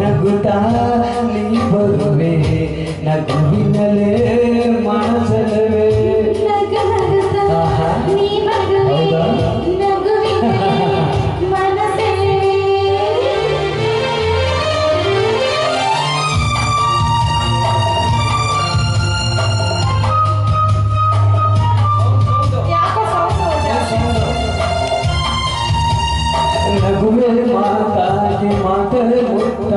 ನಗುತ್ತಾ ನೀ ಬರುವೆ ನಗುವಿನಲೇ आते हैं मुक्त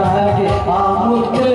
आम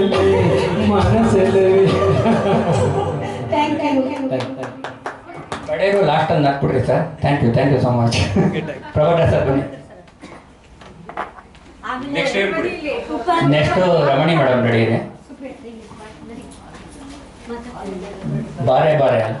ನಗುವಿನಲ್ಲೇ ಮನಸ್ಸೆಲ್ಲವೇ ಕಡೆಗೂ ಲಾಸ್ಟ್ ಅಲ್ಲಿ ಹಾಕ್ಬಿಡ್ರಿ sir thank you thank you so much Prabhakar sir ಬನ್ನಿ. ನೆಕ್ಸ್ಟ್ ರಮಣಿ ಮೇಡಮ್ ರೆಡಿ ಇದೆ. ಬಾರೆ ಬಾರೆ ಅಲ್ಲ.